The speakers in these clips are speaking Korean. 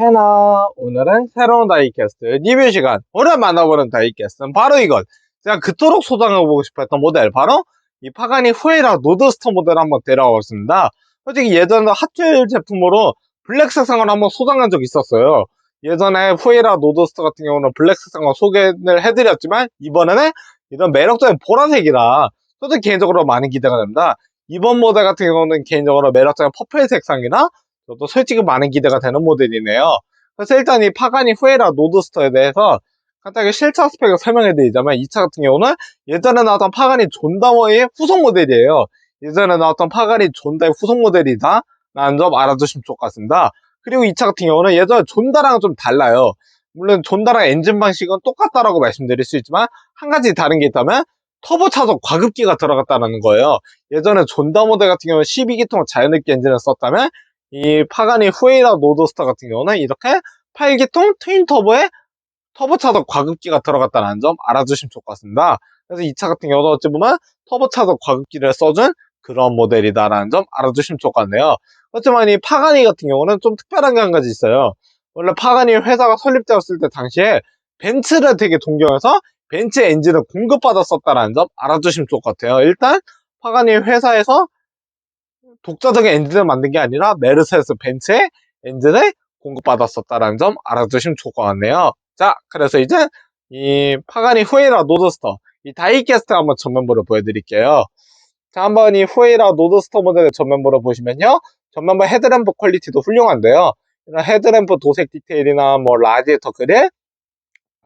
해나. 오늘은 새로운 다이캐스트 리뷰 시간. 오늘 만나보는 다이캐스트는 바로 이것 제가 그토록 소장해보고 싶었던 모델. 바로 이 파가니 후에라 노드스터 모델 한번 데려와 봤습니다. 솔직히 예전에 핫휠 제품으로 블랙 색상을 한번 소장한 적이 있었어요. 예전에 후에라 노드스터 같은 경우는 블랙 색상을 소개를 해드렸지만 이번에는 이런 매력적인 보라색이라 저도 개인적으로 많이 기대가 됩니다. 이번 모델 같은 경우는 개인적으로 매력적인 퍼플 색상이나 저도 솔직히 많은 기대가 되는 모델이네요. 그래서 일단 이 파가니 후에라 노드스터에 대해서 간단하게 실차 스펙을 설명해 드리자면 이 차 같은 경우는 예전에 나왔던 파가니 존다머의 후속 모델이에요. 예전에 나왔던 파가니 존다의 후속 모델이다 라는 점 알아두시면 좋을 것 같습니다. 그리고 이 차 같은 경우는 예전에 존다랑은 좀 달라요. 물론 존다랑 엔진 방식은 똑같다라고 말씀드릴 수 있지만 한 가지 다른 게 있다면 터보 차속 과급기가 들어갔다는 거예요. 예전에 존다 모델 같은 경우는 12기통 자연흡기 엔진을 썼다면 이 파가니 후에이라 노드스타 같은 경우는 이렇게 8기통 트윈 터보에 터보 차속 과급기가 들어갔다는 점 알아주시면 좋을 것 같습니다. 그래서 이 차 같은 경우도 어찌 보면 터보 차속 과급기를 써준 그런 모델이다라는 점 알아주시면 좋을 것 같네요. 하지만 이 파가니 같은 경우는 좀 특별한 게 한 가지 있어요. 원래 파가니 회사가 설립되었을 때 당시에 벤츠를 되게 동경해서 벤츠 엔진을 공급받았었다는 점 알아주시면 좋을 것 같아요. 일단 파가니 회사에서 독자적인 엔진을 만든 게 아니라 메르세스 벤츠의 엔진을 공급받았었다는 점 알아두시면 좋을 것 같네요. 자, 그래서 이제 이 파가니 후에라 노드스터 이 다이캐스트 한번 전면부를 보여드릴게요. 자, 한번 이 후에라 노드스터 모델의 전면부를 보시면요. 전면부 헤드램프 퀄리티도 훌륭한데요. 이런 헤드램프 도색 디테일이나 뭐 라디에이터 그릴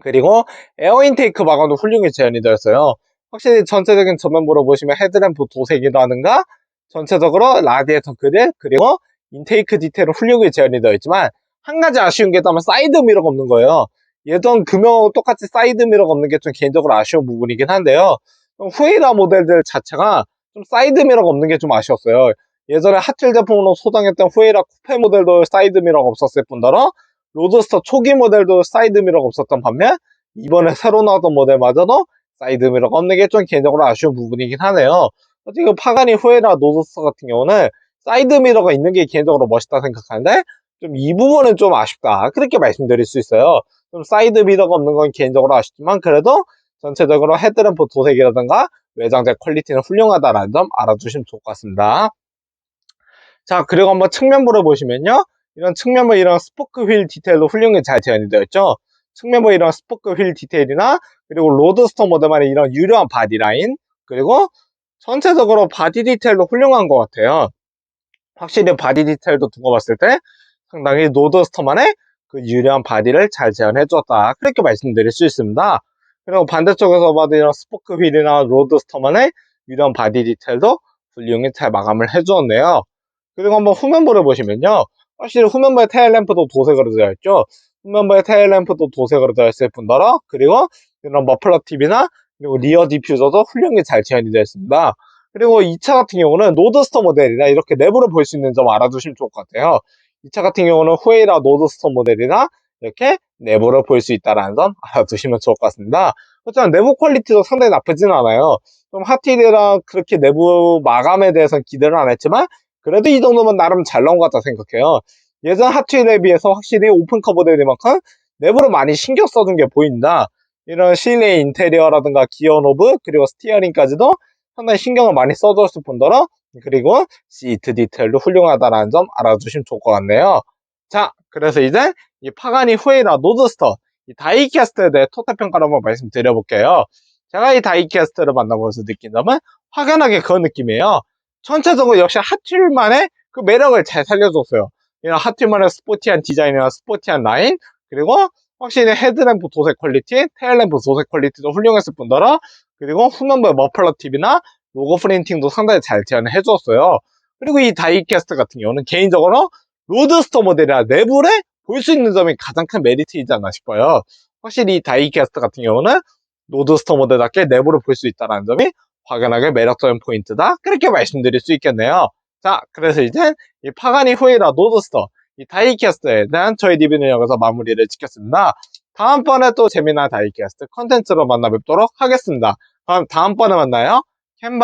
그리고 에어 인테이크 마감도 훌륭히 재현이 되어 있어요. 확실히 전체적인 전면부를 보시면 헤드램프 도색이라든가 전체적으로 라디에이터 그릴 그리고 인테이크 디테일은 훌륭히 재현이 되어 있지만 한 가지 아쉬운 게 있다면 사이드 미러가 없는 거예요. 예전 금형하고 똑같이 사이드 미러가 없는 게 좀 개인적으로 아쉬운 부분이긴 한데요. 후에이라 모델들 자체가 좀 사이드 미러가 없는 게 좀 아쉬웠어요. 예전에 핫힐 제품으로 소장했던 후에이라 쿠페 모델도 사이드 미러가 없었을 뿐더러 로드스터 초기 모델도 사이드 미러가 없었던 반면 이번에 새로 나왔던 모델마저도 사이드 미러가 없는 게 좀 개인적으로 아쉬운 부분이긴 하네요. 지금 파가니 후에라 노드스터 같은 경우는 사이드 미러가 있는 게 개인적으로 멋있다 생각하는데 좀 이 부분은 좀 아쉽다. 그렇게 말씀드릴 수 있어요. 좀 사이드 미러가 없는 건 개인적으로 아쉽지만 그래도 전체적으로 헤드램프 도색이라든가 외장재 퀄리티는 훌륭하다라는 점 알아두시면 좋을 것 같습니다. 자 그리고 한번 측면부를 보시면요. 이런 측면부 이런 스포크 휠 디테일도 훌륭히 잘 재현이 되어 있죠. 측면부 이런 스포크 휠 디테일이나 그리고 로드스터 모델만의 이런 유려한 바디 라인 그리고 전체적으로 바디 디테일도 훌륭한 것 같아요. 확실히 바디 디테일도 두고 봤을 때 상당히 노드스터만의 그 유려한 바디를 잘 재현해 줬다. 그렇게 말씀드릴 수 있습니다. 그리고 반대쪽에서 봐도 이런 스포크 휠이나 로드스터만의 유려한 바디 디테일도 훌륭히 잘 마감을 해 주었네요. 그리고 한번 후면부를 보시면요. 확실히 후면부의 테일램프도 도색으로 되어 있죠. 후면부의 테일램프도 도색으로 되어 있을 뿐더러 그리고 이런 머플러 팁이나 그리고 리어 디퓨저도 훌륭히 잘 재현이 되어 있습니다. 그리고 이 차 같은 경우는 노드스터 모델이나 이렇게 내부를 볼 수 있는 점 알아두시면 좋을 것 같아요. 이 차 같은 경우는 후에이라 노드스터 모델이나 이렇게 내부를 볼 수 있다는 점 알아두시면 좋을 것 같습니다. 어쨌든 내부 퀄리티도 상당히 나쁘진 않아요. 좀 핫힐이랑 그렇게 내부 마감에 대해서는 기대를 안 했지만 그래도 이 정도면 나름 잘 나온 것 같다 생각해요. 예전 핫힐에 비해서 확실히 오픈 커버 되만큼 내부를 많이 신경 써준 게 보인다. 이런 실내 인테리어라든가 기어 노브 그리고 스티어링까지도 상당히 신경을 많이 써줬을 뿐더러 그리고 시트 디테일도 훌륭하다는 점 알아두시면 좋을 것 같네요. 자, 그래서 이제 이 파가니 후에이라 노드스터 이 다이캐스트에 대해 토탈 평가를 한번 말씀드려볼게요. 제가 이 다이캐스트를 만나보면서 느낀 점은 확연하게 그런 느낌이에요. 전체적으로 역시 핫휠만의 그 매력을 잘 살려줬어요. 이런 핫휠만의 스포티한 디자인이나 스포티한 라인 그리고 확실히 헤드램프 도색 퀄리티, 테일램프 도색 퀄리티도 훌륭했을 뿐더러 그리고 후면부의 머플러 팁이나 로고 프린팅도 상당히 잘 재현해 주었어요. 그리고 이 다이캐스트 같은 경우는 개인적으로 로드스터 모델이라 내부를 볼 수 있는 점이 가장 큰 메리트이지 않나 싶어요. 확실히 이 다이캐스트 같은 경우는 로드스터 모델답게 내부를 볼 수 있다는 점이 확연하게 매력적인 포인트다. 그렇게 말씀드릴 수 있겠네요. 자, 그래서 이제 이 파가니 후에라 노드스터 이 다이캐스트에 대한 저희 리뷰는 여기서 마무리를 짓겠습니다. 다음번에 또 재미난 다이캐스트 컨텐츠로 만나 뵙도록 하겠습니다. 그럼 다음번에 만나요. 캔바